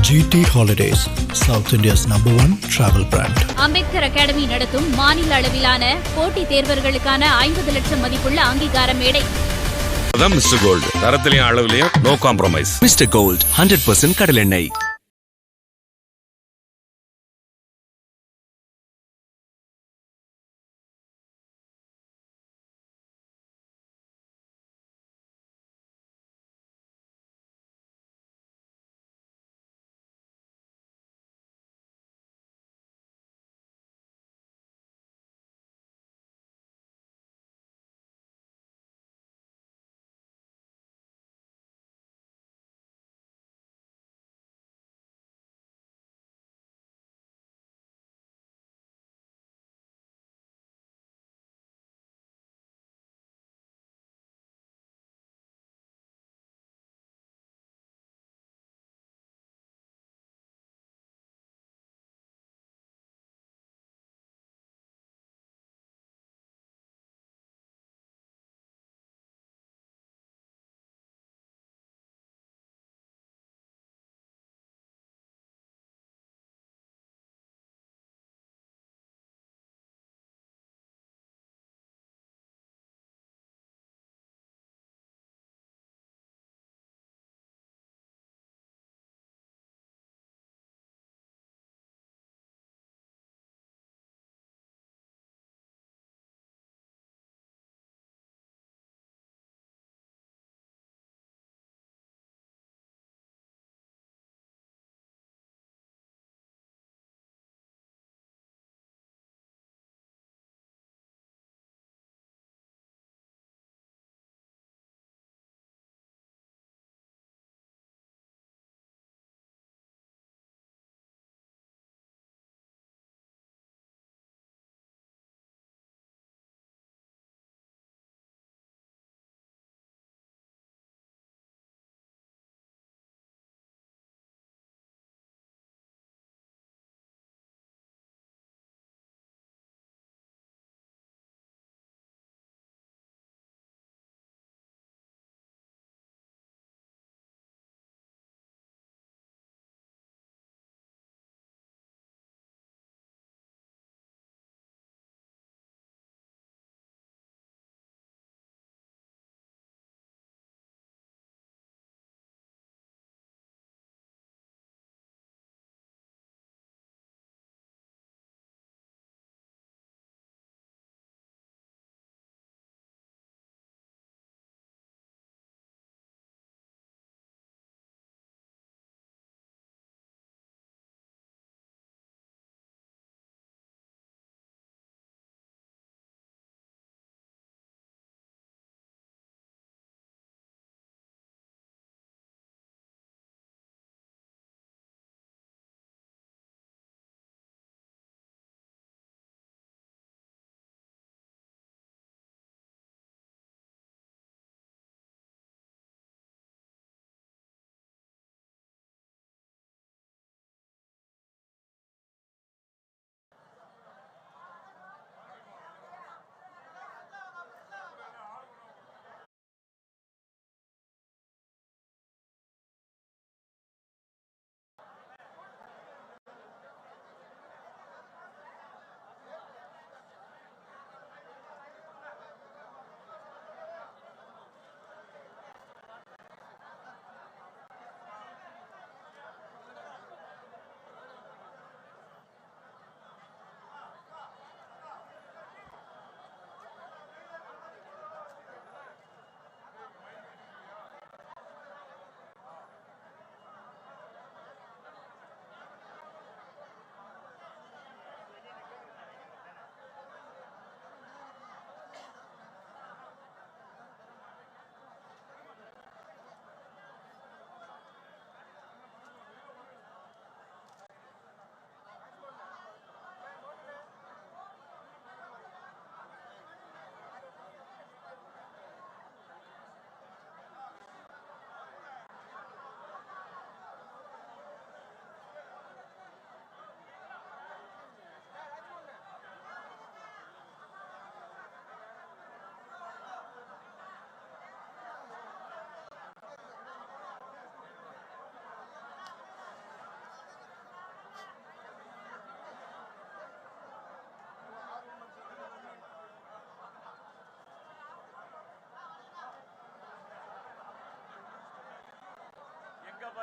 GT Holidays, South India's number one travel brand. Ambedkar academy நடத்தும் மாநில அளவிலான போட்டித் தேர்வர்களுக்கான ஐம்பது லட்சம் மதிப்புள்ள அங்கீகார மேடை. அதான் மிஸ்டர் கோல்டு தரத்திலையும் அளவுலையும் no compromise mister gold hundred percent கடலெண்ணெய்.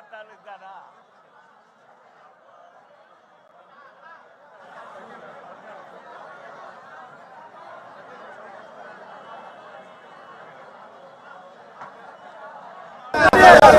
たるから。Yeah.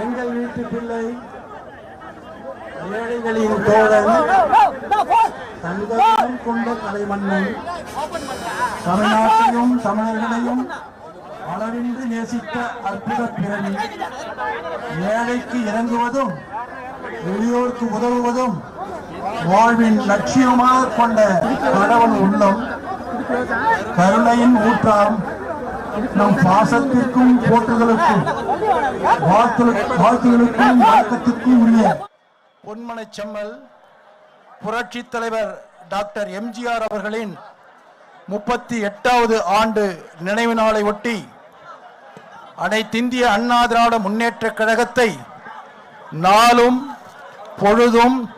எங்கள் வீட்டு பிள்ளை ஏழைகளின் தோழன் கொண்ட கலைமன்னன் தமிழ்நாட்டையும் தமிழர்களையும் அளவின்றி நேசித்த அற்புத பிறவி. ஏழைக்கு இறங்குவதும் எளியோருக்கு உதவுவதும் வாழ்வின் லட்சியமாக கொண்ட கடவுள் உள்ளம். கருணையின் ஊற்றாம் நம் பாசத்திற்கும் போற்றுதலுக்கும் வாழ்த்துகளுக்கும் வழக்கத்திற்கும் உரிய பொன்மனை செம்மல் புரட்சி தலைவர் டாக்டர் எம்ஜிஆர் அவர்களின் முப்பத்தி எட்டாவது ஆண்டு நினைவு நாளை ஒட்டி அனைத்திந்திய அண்ணா திராவிட முன்னேற்ற கழகத்தை நாளும் பொழுதும்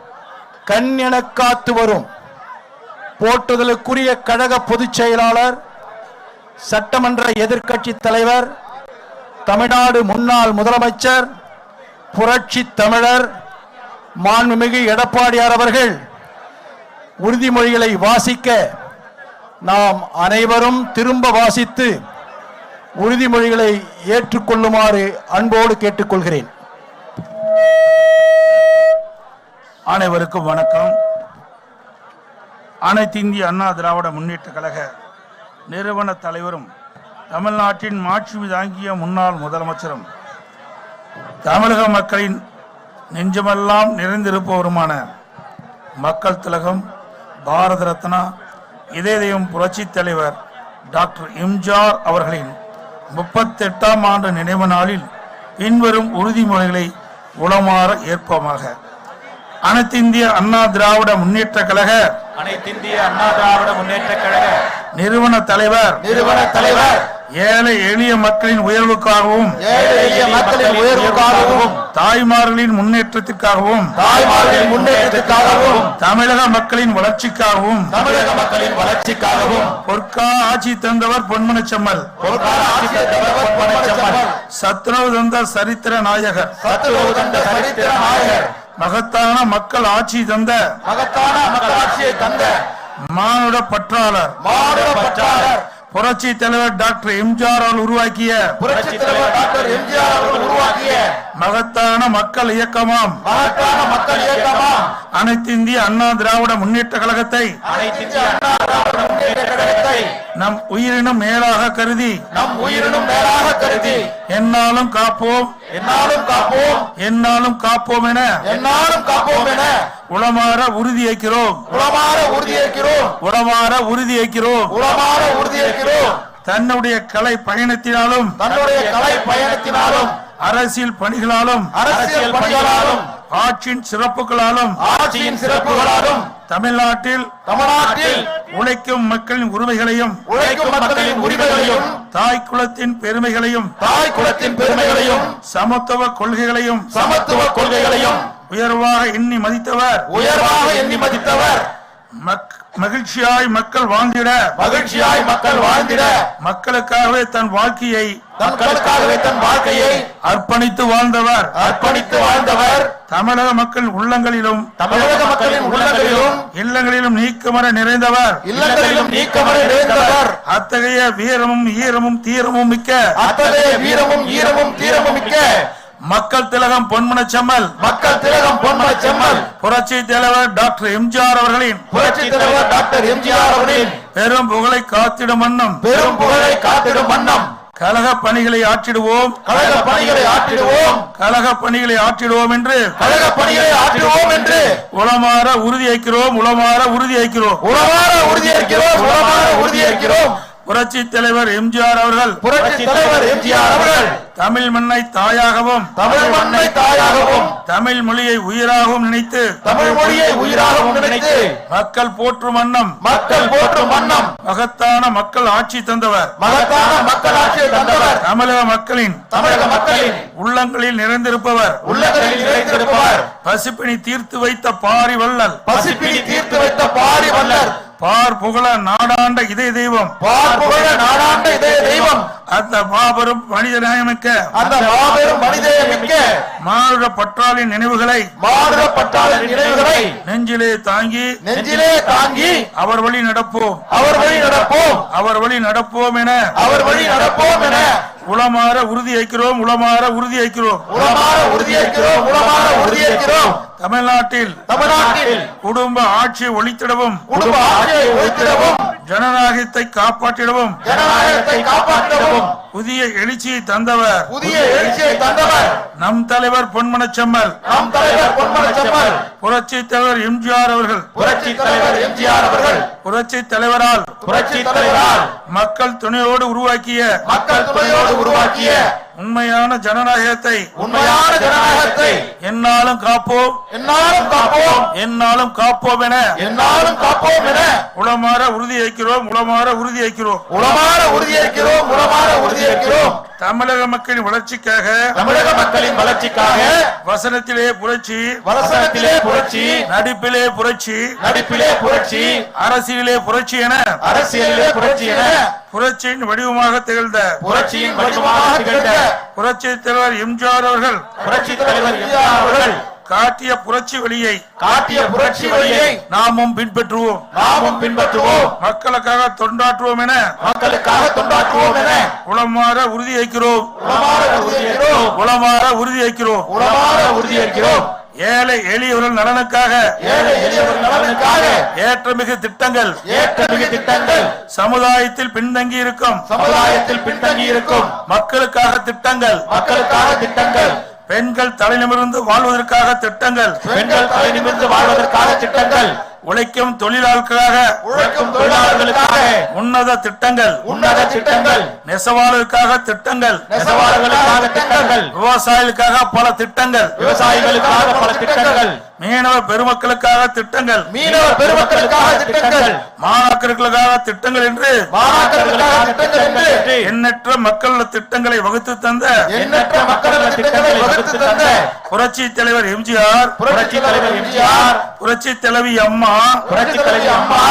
கண் என காத்து வரும். போற்றுதலுக்குரிய கழக பொதுச் செயலாளர் சட்டமன்ற எதிர்க்கட்சி தலைவர் தமிழ்நாடு முன்னாள் முதலமைச்சர் புரட்சி தமிழர் மாண்புமிகு எடப்பாடியார் அவர்கள் உறுதிமொழிகளை வாசிக்க நாம் அனைவரும் திரும்ப வாசித்து உறுதிமொழிகளை ஏற்றுக்கொள்ளுமாறு அன்போடு கேட்டுக்கொள்கிறேன். அனைவருக்கும் வணக்கம். அனைத்து இந்திய அண்ணா திராவிட முன்னேற்ற கழக நிறுவன தலைவரும் தமிழ்நாட்டின் மாட்சி தாங்கிய முன்னாள் முதலமைச்சரும் தமிழக மக்களின் நெஞ்சமெல்லாம் நிறைந்திருப்பவருமான மக்கள் திலகம் பாரத ரத்னா இதயம் புரட்சி தலைவர் டாக்டர் எம்ஜிஆர் அவர்களின் முப்பத்தெட்டாம் ஆண்டு நினைவு நாளில் பின்வரும் உறுதிமொழிகளை உளமாற ஏற்போமாக. அனைத்து இந்திய அண்ணா திராவிட முன்னேற்ற கழக அனைத்திந்திய அண்ணா திராவிட முன்னேற்ற கழக நிறுவன தலைவர் நிறுவன தலைவர் ஏழை எளிய மக்களின் உயர்வுக்காகவும் மக்களின் உயர்வுக்காகவும் தாய்மார்களின் முன்னேற்றத்திற்காகவும் தாய்மார்களின் முன்னேற்றத்துக்காகவும் தமிழக மக்களின் வளர்ச்சிக்காகவும் தமிழக மக்களின் வளர்ச்சிக்காகவும் பொற்கா ஆட்சி தந்தவர் பொன்மனச்செம்மல் சத்துணவு தந்த சரித்திர நாயகர் தந்த சரித்திர நாயகர் மகத்தான மக்கள் ஆட்சி தந்த மகத்தான மக்களாட்சியை தந்த மானுட பற்றாளர் மாநில பற்றாளர் புரட்சி தலைவர் டாக்டர் எம்ஜிஆர் அவர்கள் உருவாக்கிய புரட்சி தலைவர் டாக்டர் எம்ஜிஆர் உருவாக்கிய மகத்தான மக்கள் இயக்கமாம். மகத்தான மக்கள் இயக்கமா அனைத்து இந்திய அண்ணா திராவிட முன்னேற்ற கழகத்தை அனைத்திந்திய அண்ணா திராவிட முன்னேற்ற கழகத்தை நம் உயிரினும் மேலாக கருதி. நம் உயிரினும் மேலாக கருதி. என்னாலும் காப்போம். என்னாலும் காப்போம். என்னாலும் காப்போம் என என்னாலும் காப்போம் என உளமாற உறுதியேற்கிறோம் உளமாற உறுதியேற்கிறோம் உளமாற உறுதியேற்கிறோம் உளமாற உறுதியேற்கிறோம் தன்னுடைய கலை பயணத்தினாலும் தன்னுடைய கலை பயணத்தினாலும் அரசியல் பணிகளாலும் அரசியல் பணிகளாலும் ஆட்சியின் சிறப்புகளாலும் ஆட்சியின் சிறப்புகளாலும் தமிழ்நாட்டில் தமிழ்நாட்டில் உழைக்கும் மக்களின் உரிமைகளையும் உழைக்கும் மக்களின் உரிமைகளையும் தாய் குலத்தின் பெருமைகளையும் தாய் குலத்தின் பெருமைகளையும் சமத்துவ கொள்கைகளையும் சமத்துவ கொள்கைகளையும் உயர்வாக எண்ணி மதித்தவர். உயர்வாக எண்ணி மதித்தவர். மக்- மகிழ்ச்சியாய் மக்கள் வாழ்ந்திட. மகிழ்ச்சியாய் மக்கள் வாழ்ந்திட. மக்களுக்காகவே தன் வாழ்க்கையை மக்களுக்காகவே தன் வாழ்க்கையை அர்ப்பணித்து வாழ்ந்தவர். அர்ப்பணித்து வாழ்ந்தவர். தமிழக மக்கள் உள்ளங்களிலும் தமிழக மக்களின் உள்ளங்களிலும் இல்லங்களிலும் நீக்கமர நிறைந்தவர். இல்லங்களிலும் நீக்கமர நிறைந்தவர். அத்தகைய வீரமும் ஈரமும் தீரமும் மிக்க அத்தகைய வீரமும் ஈரமும் தீரமும் மிக்க மக்கள் திலகம் பொன்மனச் செம்மல். மக்கள் திலகம் பொன்மன செம்மல். புரட்சி தலைவர் டாக்டர் எம்ஜிஆர் அவர்களின் புரட்சி தலைவர் டாக்டர் எம்ஜிஆர் அவர்களின் பெரும் புகழை காத்திடும் வண்ணம். பெரும் புகழை காத்திடும் வண்ணம். கழக பணிகளை ஆற்றிடுவோம். கழக பணிகளை ஆற்றிடுவோம். கழக பணிகளை ஆற்றிடுவோம் என்று கழக பணிகளை ஆற்றிடுவோம் என்று உளமாற உறுதியேற்கிறோம் உளமாற உறுதியேற்கிறோம் உளமாற உறுதியேற்கிறோம் உளமாற உறுதியேற்கிறோம் புரட்சி தலைவர் எம்ஜிஆர் அவர்கள் புரட்சி தலைவர் எம்ஜிஆர் அவர்கள் தமிழ் மண்ணை தாயாகவும் தமிழ் மண்ணை தாயாகவும் தமிழ் மொழியை உயிராகவும் நினைத்து தமிழ் மொழியை உயிராகவும் நினைத்து மக்கள் போற்றும் வண்ணம் மக்கள் போற்றும் வண்ணம் மகத்தான மக்கள் ஆட்சி தந்தவர் மகத்தான மக்கள் ஆட்சியை தந்தவர் தமிழக மக்களின் தமிழக மக்களின் உள்ளங்களில் நிறைந்திருப்பவர் உள்ளங்களில் நிறைந்திருப்பவர். பசிப்பினி தீர்த்து வைத்த பாரி வள்ளல் பசிப்பினி தீர்த்து வைத்த பாரி வல்லர் பார் புகழ நாடாண்ட இதய தெய்வம். பார் புகழ நாடாண்ட இதய தெய்வம். அந்த மாபெரும் மனிதநாயமிக்க. அந்த மாபெரும் மனிதமிக்க மானுட பற்றாளின் நினைவுகளை. மாநில பட்டாளர் நினைவுகளை. நெஞ்சிலே தாங்கி. நெஞ்சிலே தாங்கி. அவர் வழி நடப்போம். அவர் வழி நடப்போம். அவர் வழி நடப்போம் என. அவர் வழி நடப்போம் என. உளமாற உறுதியேற்கிறோம் உளமாற உறுதியேற்கிறோம் உளமாற உறுதியேற்கிறோம் உளமாற உறுதியேற்கிறோம் தமிழ்நாட்டில் தமிழ்நாட்டில் குடும்ப ஆட்சி ஒழித்திடவும் குடும்ப ஆட்சியை ஒழித்திடவும் ஜனநாயகத்தை காப்பாற்றிடவும் ஜனநாயகத்தை காப்பாற்றவும் புதிய எழுச்சியை தந்தவர். புதிய எழுச்சியை தந்தவர். நம் தலைவர் பொன்மனச் செம்மல் நம் தலைவர் பொன்மன செம்மல் புரட்சி தலைவர் எம்ஜிஆர் அவர்கள். புரட்சி தலைவர் எம்ஜிஆர் அவர்கள். புரட்சி தலைவரால். புரட்சி தலைவரால். மக்கள் துணையோடு உருவாக்கிய. மக்கள் துணையோடு உருவாக்கிய. உண்மையான ஜனநாயகத்தை உண்மையான ஜனநாயகத்தை என்னாலும் காப்போம். என்னாலும் காப்போம். என்னாலும் காப்போம் என என்னாலும் காப்போம் என உளமாற உறுதியேற்கிறோம் உளமாற உறுதியேற்கிறோம் உளமாற உறுதியேற்கிறோம் உளமாற உறுதியேற்கிறோம் தமிழக மக்களின் வளர்ச்சிக்காக தமிழக மக்களின் வளர்ச்சிக்காக வசனத்திலே புரட்சி வசனத்திலே புரட்சி நடிப்பிலே புரட்சி நடிப்பிலே புரட்சி அரசியலே புரட்சி என அரசியலிலே புரட்சி என புரட்சியின் வடிவமாக திகழ்ந்த புரட்சியின் வடிவமாக திகழ்ந்த புரட்சி தலைவர் எம்ஜிஆர் அவர்கள் புரட்சி தலைவர் எம்ஜிஆர் அவர்கள் காட்டிய புரட்சி வழியை காட்டிய புரட்சி வழியை நாமும் பின்பற்றுவோம். நாமும் பின்பற்றுவோம். மக்களுக்காக தொண்டாற்றுவோம் என மக்களுக்காக தொண்டாற்றுவோம் என உளமாற உளமாற உறுதியேற்கிறோம் உளமாற உறுதியேற்கிறோம் உளமாற உறுதியேற்கிறோம் ஏழை எளியவர்கள் நலனுக்காக ஏழை எளியவர் நலனுக்காக ஏற்றமிகு திட்டங்கள். ஏற்றமிகு திட்டங்கள். சமுதாயத்தில் பின்தங்கி இருக்கும். சமுதாயத்தில் பின்தங்கி இருக்கும். மக்களுக்காக திட்டங்கள். மக்களுக்காக திட்டங்கள். பெண்கள் தலைநிமிர்ந்து வாழ்வதற்காக திட்டங்கள். பெண்கள் தலை நிமிர்ந்து வாழ்வதற்காக திட்டங்கள். உழைக்கும் தொழிலாளர்களுக்காக. உழைக்கும் தொழிலாளர்களுக்காக. உன்னத திட்டங்கள். உன்னத திட்டங்கள். நெசவாளருக்காக திட்டங்கள். நெசவாளர்களுக்காக திட்டங்கள். விவசாயிகளுக்காக பல திட்டங்கள். விவசாயிகளுக்காக பல திட்டங்கள். மீனவ பெருமக்களுக்காக திட்டங்கள். மீனவர் பெருமக்களுக்காக திட்டங்கள். மாணாக்கர்களுக்காக திட்டங்கள் என்று மாணாக்கர்களுக்காக திட்டங்கள் என்று எண்ணற்ற மக்கள் திட்டங்களை வகுத்து தந்த எண்ணற்ற மக்கள் திட்டங்களை வகுத்து தந்த புரட்சி தலைவர் எம்ஜிஆர் புரட்சி தலைவர் எம்ஜிஆர் புரட்சி தலைவி அம்மா புரட்சி தலைவி அம்மா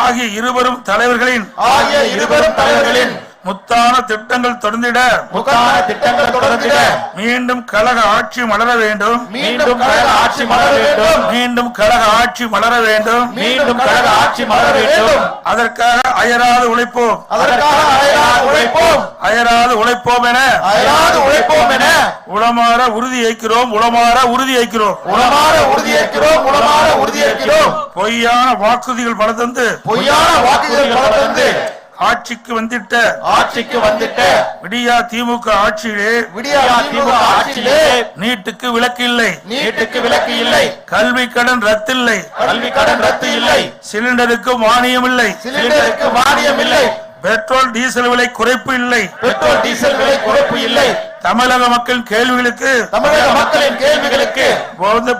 ஆகிய இருவரும் தலைவர்களின் ஆகிய இருவரும் தலைவர்களின் முத்தான திட்டங்கள் தொடர்ந்திட. முக்கான திட்டங்கள் தொடர்ந்திட. மீண்டும் கழக ஆட்சி மலர வேண்டும். மீண்டும் கழக ஆட்சி மலர வேண்டும். மீண்டும் கழக ஆட்சி மலர வேண்டும். மீண்டும் கழக ஆட்சி மலர வேண்டும். அதற்காக அயராது உழைப்போம். அதற்காக அயராது உழைப்போம். அயராது உழைப்போம் என. அயராது உழைப்போம் என. உளமாற உறுதியேற்கிறோம் உளமாற உறுதியேற்கிறோம் உளமாற உறுதியேற்கிறோம் உளமாற உறுதியேற்கிறோம் பொய்யான வாக்குறுதிகள் பல தந்து பொய்யான வாக்குகள் பல தந்து ஆட்சிக்கு வந்திட்ட. ஆட்சிக்கு வந்துட்ட. விடியா திமுக ஆட்சியிலே. விடியா திமுக ஆட்சியிலே. நீட்டுக்கு விலக்கு இல்லை. நீட்டுக்கு விலக்கு இல்லை. கல்வி கடன் ரத்தில்லை கல்வி கடன் ரத்து இல்லை. சிலிண்டருக்கு மானியம் இல்லை. சிலிண்டருக்கு மானியம் இல்லை. பெட்ரோல் டீசல் விலை குறைப்பு இல்லை. பெட்ரோல் டீசல் விலை குறைப்பு இல்லை. தமிழக மக்களின் கேள்விகளுக்கு. தமிழக மக்களின் கேள்விகளுக்கு.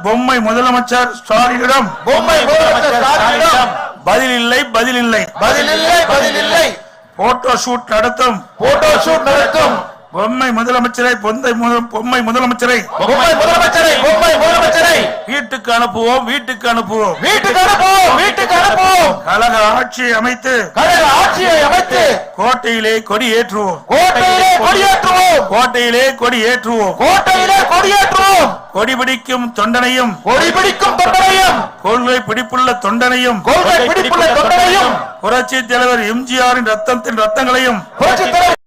பொம்மை முதலமைச்சர் ஸ்டாலினிடம். பொம்மை முதலமைச்சர் ஸ்டாலினிடம். பதில் இல்லை பதில் இல்லை பதில் இல்லை பதில் இல்லை போட்டோ ஷூட் நடத்தும். போட்டோ ஷூட் நடத்தும். பொம்மை முதலமைச்சரை பொந்தை பொம்மை முதலமைச்சரை. பொம்மை முதலமைச்சரை பொம்மை முதலமைச்சரை. முதலமைச்சரை வீட்டுக்கு அனுப்புவோம் வீட்டுக்கு அனுப்புவோம். வீட்டுக்கு அனுப்புவோம் வீட்டுக்கு அனுப்புவோம். கழக ஆட்சியை அமைத்து கழக ஆட்சியை அமைத்து. கோட்டையிலே கொடி ஏற்றுவோம். கோட்டையிலே கொடியேற்றுவோம் கோட்டையிலே கொடி ஏற்றுவோம். கோட்டையிலே கொடியேற்றுவோம் கொடி பிடிக்கும் தொண்டனையும் கொடி பிடிக்கும் தொண்டனையும். கொள்கை பிடிப்புள்ள தொண்டனையும் கொள்கை பிடிப்புள்ள தொண்டனையும். புரட்சி தலைவர் எம்ஜிஆரின் ரத்தத்தின் ரத்தங்களையும் புரட்சித் தலைவர்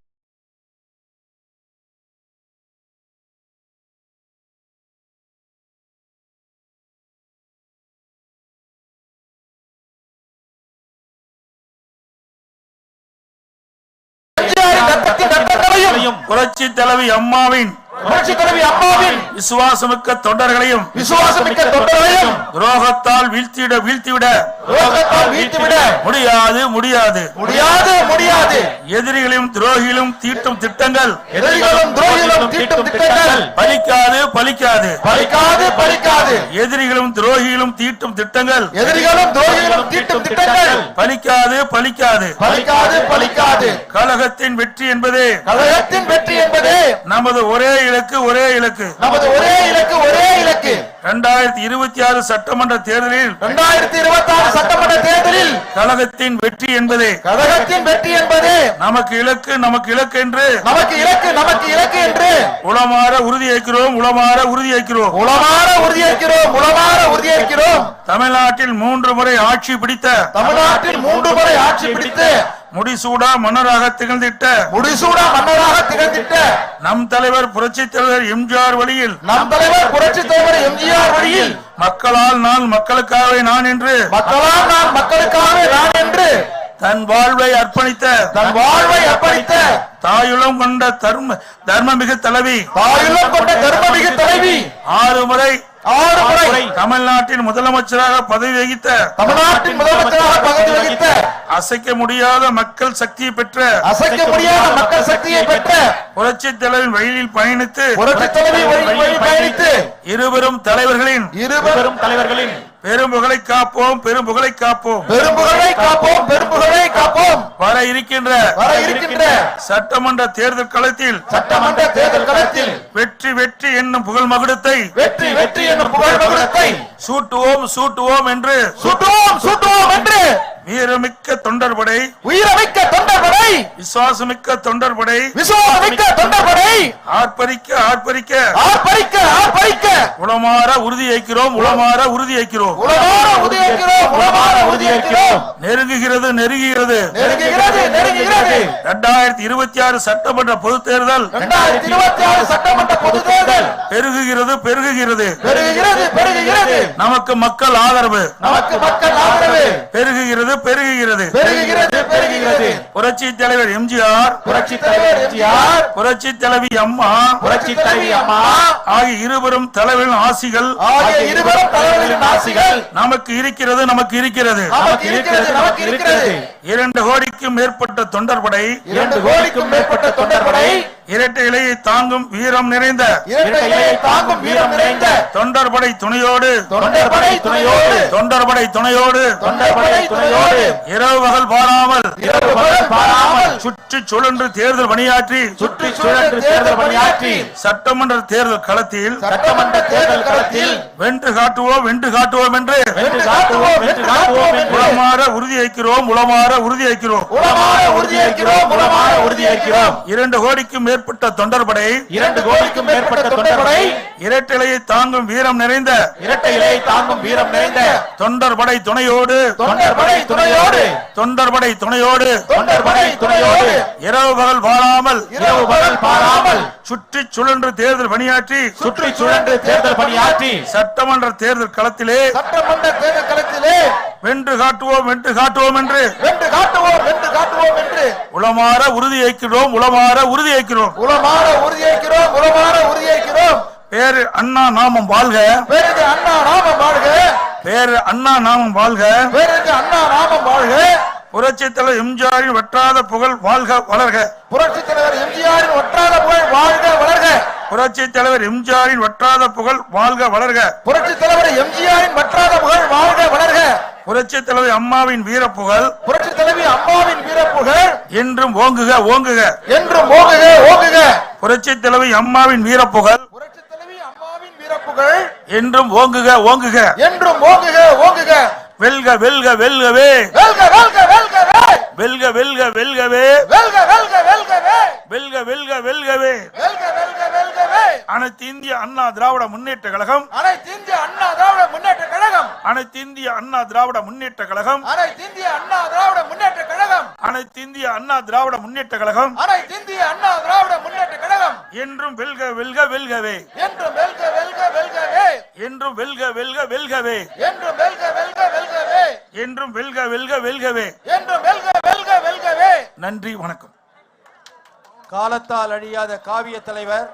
புரட்சி தலைவி அம்மாவின் புரட்சி தலைவி அம்மாவின் விசுவாசமிக்க தொண்டர்களையும் விசுவாசமிக்க தொண்டர்களையும் துரோகத்தால் வீழ்த்திட வீழ்த்திவிட. ரோகத்தால் வீழ்த்திவிட. முடியாது முடியாது. முடியாது முடியாது. எதிரிகளையும் துரோகிகளும் தீட்டும் திட்டங்கள். எதிரிகளும் துரோகிகளும் தீட்டும் திட்டங்கள். பலிக்காது பலிக்காது. பலிக்காது பலிக்காது. எதிரிகளும் துரோகிகளும் தீட்டும் திட்டங்கள். எதிரிகளும் துரோகிகளும் தீட்டும் திட்டங்கள். பலிக்காது பலிக்காது. பலிக்காது பலிக்காது. கழகத்தின் வெற்றி என்பதே. கழகத்தின் வெற்றி என்பது. நமது ஒரே இலக்கு ஒரே இலக்கு. நமது ஒரே இலக்கு ஒரே இலக்கு. இரண்டாயிரத்தி இருபத்தி ஆறு சட்டமன்ற தேர்தலில் இரண்டாயிரத்தி இருபத்தி ஆறு சட்டமன்ற தேர்தலில் கழகத்தின் வெற்றி என்பதே. கழகத்தின் வெற்றி என்பது. நமக்கு இலக்கு நமக்கு இலக்கு என்று. நமக்கு இலக்கு நமக்கு இலக்கு என்று. உளமாற உறுதியேற்கிறோம் உளமாற உறுதியேற்கிறோம் உளமாற உறுதியேற்கிறோம் உளமாற உறுதியேற்கிறோம் தமிழ்நாட்டில் மூன்று முறை ஆட்சி பிடித்த. தமிழ்நாட்டில் மூன்று முறை ஆட்சி பிடித்து முடிசூடா மன்னராக திகழ்ந்திட்ட. முடிசூடா மன்னராக திகழ்ந்திட்ட. நம் தலைவர் புரட்சி தலைவர் எம்ஜிஆர் வழியில். நம் தலைவர் புரட்சி தலைவர் எம்ஜிஆர் வழியில். மக்களால் நான் மக்களுக்காகவே நான் என்று. மக்களால் நான் மக்களுக்காகவே நான் என்று. தன் வாழ்வை அர்ப்பணித்த. தன் வாழ்வை அர்ப்பணித்த. தாயுளம் கொண்ட தர்ம தர்மமிகு தலைவி. தாயுள்ளம் கொண்ட தர்மமிகு தலைவி. ஆறு முறை. ஆறு முறை. தமிழ்நாட்டின் முதலமைச்சராக பதவி வகித்த. தமிழ்நாட்டின் முதலமைச்சராக பகுதி வகித்த. அசைக்க முடியாத மக்கள் சக்தியை பெற்ற அசைக்க முடியாத மக்கள் சக்தியை பெற்ற புரட்சி தலைவரின் வழியில் பயணித்து புரட்சி பயணித்து இருவரும் தலைவர்களின் இருவரும் தலைவர்களின் பெரும்புகளை காப்போம் பெரும்புகளை காப்போம். பெரும்புகளை காப்போம் பெரும்புகளை காப்போம். வர இருக்கின்ற வர இருக்கின்ற சட்டமன்ற தேர்தல் களத்தில் சட்டமன்ற தேர்தல் களத்தில் வெற்றி வெற்றி என்னும் புகழ் மகுடத்தை வெற்றி வெற்றி என்னும் புகழ் மகுடத்தை சூட்டுவோம் சூட்டுவோம் என்று சுட்டுவோம் சுட்டுவோம் என்று வீரமிக்க தொண்டர்படை உயிரமிக்க தொண்டர்படை விசுவாசமிக்க தொண்டர்படை விசுவாசமிக்க தொண்டர்படை ஆர்ப்பரிக்க ஆர்ப்பரிக்க. ஆர்ப்பரிக்க ஆர்ப்பரிக்க. உளமாற உறுதியேற்கிறோம் உளமாற உறுதியேற்கிறோம் உலகார உறுதியேற்கிறோம் உலகார உறுதியேற்கிறோம் நெருங்குகிறது நெருங்குகிறது. நெருங்குகிறது நெருங்குகிறது. இரண்டாயிரத்தி இருபத்தி ஆறு சட்டமன்ற பொதுத் தேர்தல் இரண்டாயிரத்தி இருபத்தி ஆறு சட்டமன்ற பொது தேர்தல். பெருகுகிறது பெருகுகிறது. பெருகுகிறது பெருகுகிறது. நமக்கு மக்கள் ஆதரவு. நமக்கு மக்கள் ஆதரவு. பெருகுகிறது பெருகுகிறது. பெருகுகிறது பெருகுகிறது. புரட்சி தலைவர் எம்ஜிஆர். புரட்சி தலைவர் எம்ஜிஆர். புரட்சி தலைவி அம்மா. புரட்சி தலைவி அம்மா. ஆகிய இருவரும் தலைவரின் ஆசிகள். ஆகிய இருவரும் தலைவர்களின் ஆசிகள். நமக்கு இருக்கிறது நமக்கு இருக்கிறது. நமக்கு இருக்கிறது இருக்கிறது இரண்டு கோடிக்கும் மேற்பட்ட தொண்டர்படை இரண்டு கோடிக்கும் மேற்பட்ட தொண்டர்படை இரட்டை இலையை தாங்கும் வீரம் நிறைந்த இரட்டை இலையை தாங்கும் வீரம் நிறைந்த தொண்டர்படை துணையோடு தொண்டர்படை துணையோடு தொண்டர்படை துணையோடு தொண்டர்படை துணையோடு இரவு பகல் பாராமல் இரவு பகல் பாராமல் சுற்றி சுழன்று தேர்தல் பணியாற்றி சுற்றி சுழன்று தேர்தல் பணியாற்றி சட்டமன்ற தேர்தல் களத்தில் சட்டமன்ற தேர்தல் களத்தில் வென்று காட்டுவோம் வென்று காட்டுவோம் என்று வென்று காட்டுவோம் வென்று காட்டுவோம் என்று உளமாற உளமாற உறுதியேற்கிறோம் உளமாற உறுதியேற்கிறோம் உளமாற உறுதியேற்கிறோம் இரண்டு கோடிக்கும் மேற்பட்ட தொண்டர்படை இரண்டு கோடிக்கும் மேற்பட்ட தொண்டர்படை இரட்டிலையை தாங்கும் வீரம் நிறைந்த இரட்டை இலையை தாங்கும் வீரம் நிறைந்த தொண்டர்படை துணையோடு தொண்டர்படை துணையோடு தொண்டர்படை துணையோடு தொண்டர்படை துணையோடு இரவு பகல் வாழாமல் இரவு பகல் பாராமல் சுற்றி சுழன்று தேர்தல் பணியாற்றி சுற்றி சுழன்று தேர்தல் பணியாற்றி சட்டமன்ற தேர்தல் களத்திலே சட்டமன்ற தேர்தல் வென்று காட்டுவோம் வென்று காட்டுவோம் என்று. வென்று காட்டுவோம் வென்று காட்டுவோம் என்று. உளமாற உறுதியேற்கிறோம் உளமாற உறுதியேற்கிறோம் உளமாற உறுதியேற்கிறோம் உளமாற உறுதியேற்கிறோம் பேரு அண்ணா நாமம் வாழ்க. பேருக்கு அண்ணா நாமம் வாழ்க. பேரு அண்ணா நாமம் வாழ்க. பேருக்கு அண்ணா நாமம் வாழ்க. புரட்சி தலைவர் எம்ஜிஆரின் வற்றாத புகழ் வாழ்க வளர்க. புரட்சி தலைவர் எம்ஜிஆரின் ஒற்றாத புகழ் வாழ்க வளர்க. புரட்சி தலைவர் எம்ஜிஆரின் வற்றாத புகழ் வாழ்க வளர்க. புரட்சி தலைவர் எம்ஜிஆரின் வற்றாத புகழ் வாழ்க வளர்க. புரட்சி தலைவர் அம்மாவின் வீர புகழ் புரட்சி தலைவி அம்மாவின் வீரப்புகழ். என்றும் ஓங்குக ஓங்குக. என்றும் ஓங்குக ஓங்குக. புரட்சி தலைவி அம்மாவின் வீர புகழ் புரட்சி தலைவி அம்மாவின் வீர புகழ் என்றும் ஓங்குக ஓங்குக. என்றும் ஓங்குக ஓங்குக. வெல்க வெல்க வெல்கவே. வெல்க வெல்க வெல்கவே. வெல்க வெல்க வெல்கவே. வெல்க வெல்க. வெல்க வெல்க வெல்கவே. வெல்க வெல்க வெல்கவே. அனைத்து இந்திய அண்ணா திராவிட முன்னேற்ற கழகம். அனைத்து இந்திய அண்ணா திராவிட முன்னேற்ற கழகம். அனைத்து இந்திய அண்ணா திராவிட முன்னேற்ற கழகம். அனைத்து இந்திய அண்ணா திராவிட முன்னேற்ற கழகம். அனைத்து இந்திய அண்ணா திராவிட முன்னேற்ற கழகம். அனைத்து இந்திய அண்ணா திராவிட முன்னேற்ற கழகம். என்றும் வெல்க வெல்க வெல்கவே. என்றும் வெல்க வெல்க வெல்கவே. என்றும் வெல்க வெல்க வெல்கவே. என்றும் வெல்க வெல்க வெல்கவே. என்றும் வெல்க வெல்க வெல்கவே. என்றும் வெல்க வெல்க வெல்கவே. நன்றி வணக்கம். காலத்தால் அழியாத காவிய தலைவர்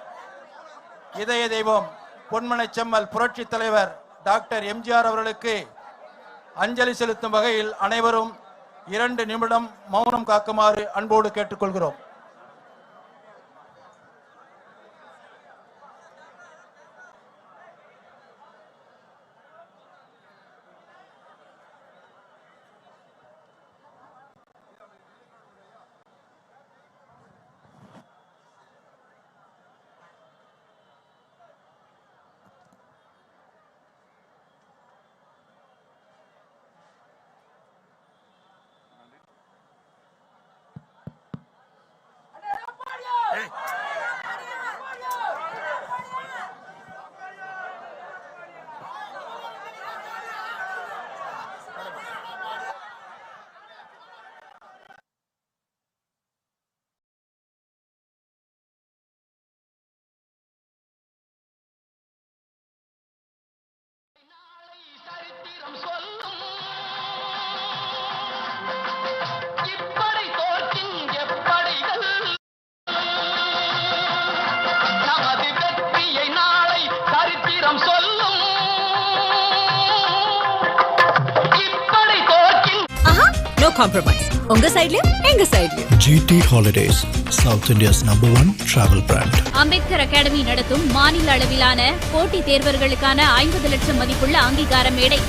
இதய தெய்வம் பொன்மனை செம்மல் புரட்சி தலைவர் டாக்டர் எம்ஜிஆர் அவர்களுக்கு அஞ்சலி செலுத்தும் வகையில் அனைவரும் இரண்டு நிமிடம் மௌனம் காக்குமாறு அன்போடு கேட்டுக்கொள்கிறோம். காம்ப்ரமைஸ் உங்க சைடுலயும் எங்க சைடுலயும் GT Holidays, South India's number one travel brand. Ambedkar academy நடத்தும் மாநில அளவிலான போட்டித் தேர்வர்களுக்கான ஐம்பது லட்சம் மதிப்புள்ள அங்கீகார மேடை.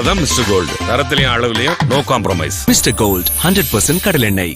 அதான் மிஸ்டர் கோல்டு தரத்திலையும் அளவுலயும் no compromise mister gold hundred percent கடலெண்ணெய்.